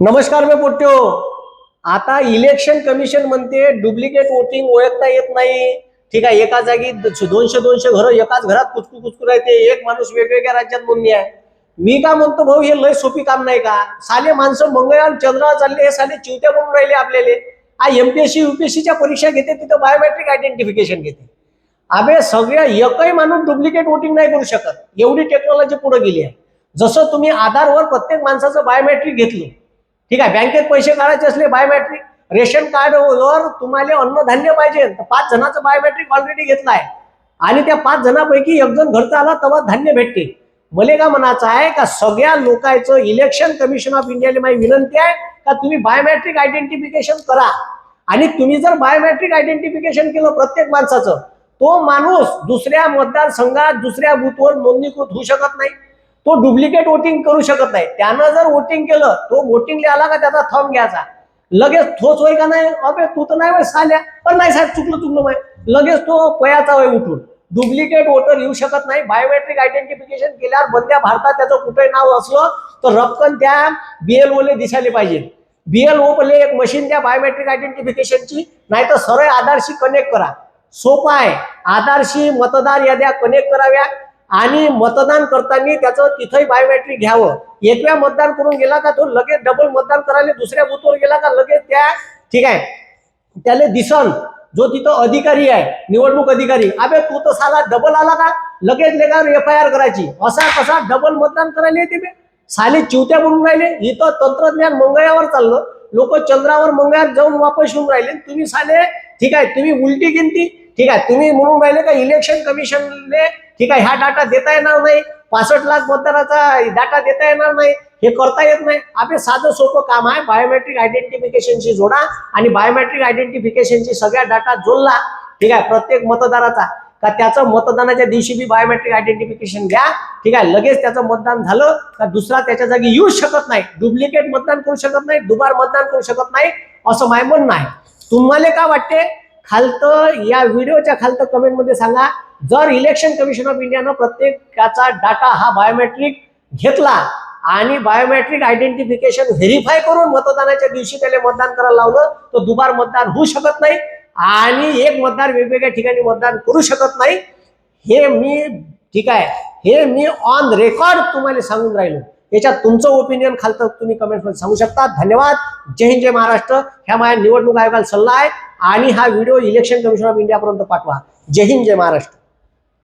नमस्कार मी पोट्यो. आता इलेक्शन कमिशन म्हणते डुप्लिकेट वोटिंग ओळखता येत नाही. ठीक आहे एका जागी दोनशे दोनशे घरं एकाच घरात कुचकू कुचकू राहते. एक माणूस वेगवेगळ्या राज्यात नोंदणी आहे. मी का म्हणतो भाऊ हे लय सोपी काम नाही का? साले माणसं मंगळयान चंद्रावर चालले हे साले चिवत्या बनून राहिले आपल्याला. हा एमपीएससी युपीएससीच्या परीक्षा घेते तिथं बायोमेट्रिक आयडेंटिफिकेशन घेते. अबे सगळ्या एकही माणूस डुप्लिकेट वोटिंग नाही करू शकत. एवढी टेक्नॉलॉजी पुढे गेली आहे. जसं तुम्ही आधारवर प्रत्येक माणसाचं बायोमेट्रिक घेतलं ठीक आहे बँकेत पैसे काढायचे असले बायोमॅट्रिक रेशन कार्डवर तुम्हाला अन्नधान्य पाहिजे. तर पाच जणांचं बायोमॅट्रिक ऑलरेडी घेतलं आहे आणि त्या पाच जणांपैकी एक जण घरचा आला तेव्हा धान्य भेटते. मले का म्हणायचं आहे का सगळ्या लोकांचं इलेक्शन कमिशन ऑफ इंडियाला माझी विनंती आहे का तुम्ही बायोमॅट्रिक आयडेंटिफिकेशन करा. आणि तुम्ही जर बायोमॅट्रिक आयडेंटिफिकेशन केलं प्रत्येक माणसाचं तो माणूस दुसऱ्या मतदारसंघात दुसऱ्या बूथवर नोंदणीकृत होऊ शकत नाही. तो डुप्लिकेट वोटिंग करू शकत नाही. त्यानं जर वोटिंग केलं तो वोटिंगला आला का त्याचा थंब घ्यायचा? लगेच ठोस होय का नाही? अबे तू तर नाही होय साल्या. पण नाही साहेब चुकलं चुकलं माय लगेच तो पयाचा वय उठून. डुप्लिकेट वोटर येऊ शकत नाही. बायोमेट्रिक आयडेंटिफिकेशन केल्यावर बंद्या भारतात त्याचं कुठे नाव असलं तर रक्कम त्या बीएलओले दिसायला पाहिजे. बीएलओ पहिले एक मशीन द्या बायोमेट्रिक आयडेंटिफिकेशनची नाही तर सरळ आधारशी कनेक्ट करा. सोपं आहे. आधारशी मतदार याद्या कनेक्ट कराव्या. आणि मतदान करताना त्याचं तिथंही बायोमेट्रिक घ्यावं. एक वेळा मतदान करून गेला का तो लगेच डबल मतदान करायला दुसऱ्या बूथवर गेला का लगेच त्या ठीक आहे. त्याला दिसन. जो तिथं अधिकारी आहे निवडणूक अधिकारी. अबे तू तर साला डबल आला का? लगेच लेगावर एफ आय आर करायची. असा कसा डबल मतदान करायला येते बे? साले चिवत्या म्हणून राहिले. इथं तंत्रज्ञान मंगळावर चाललं. लोक चंद्रावर मंगळावर जाऊन वापस येऊन राहिले. तुम्ही साले ठीक आहे तुम्ही उलटी गिनती ठीक आहे तुम्ही म्हणून राहिले का इलेक्शन कमिशनने ठीक आहे ह्या डाटा देता येणार नाही? पासष्ट लाख मतदाराचा डाटा देता येणार नाही? हे करता येत नाही. आपले साधं सोपं काम आहे. बायोमेट्रिक आयडेंटिफिकेशनशी जोडा आणि बायोमेट्रिक आयडेंटिफिकेशनची सगळ्या डाटा जोडला. ठीक आहे? प्रत्येक मतदाराचा. का त्याचं मतदानाच्या दिवशी बी बायोमेट्रिक आयडेंटिफिकेशन घ्या. ठीक आहे? लगेच त्याचं मतदान झालं. का दुसरा त्याच्या जागी येऊच शकत नाही. डुप्लिकेट मतदान करू शकत नाही. दुबार मतदान करू शकत नाही. असं माय म्हणणं आहे. तुम्हाला का वाटते? खालतं या व्हिडिओच्या खालतं कमेंटमध्ये सांगा जर इलेक्शन कमिशन ऑफ इंडियानं प्रत्येकाचा डाटा हा बायोमेट्रिक घेतला आणि बायोमेट्रिक आयडेंटिफिकेशन व्हेरीफाय करून मतदानाच्या दिवशी त्याला मतदान करायला लावलं तर दुबार मतदान होऊ शकत नाही आणि एक मतदार वेगवेगळ्या ठिकाणी मतदान करू शकत नाही. हे मी ठीक आहे हे मी ऑन रेकॉर्ड तुम्हाला सांगून राहिलो. याच्यात तुमचं ओपिनियन खालतं तुम्ही कमेंटमध्ये सांगू शकता. धन्यवाद. जय हिंद जय महाराष्ट्र. ह्या माझ्या निवडणूक आयोगाला सल्ला आहे. आणि हा व्हिडिओ इलेक्शन कमिशन ऑफ इंडियापर्यंत पाठवा. जय हिंद जय महाराष्ट्र.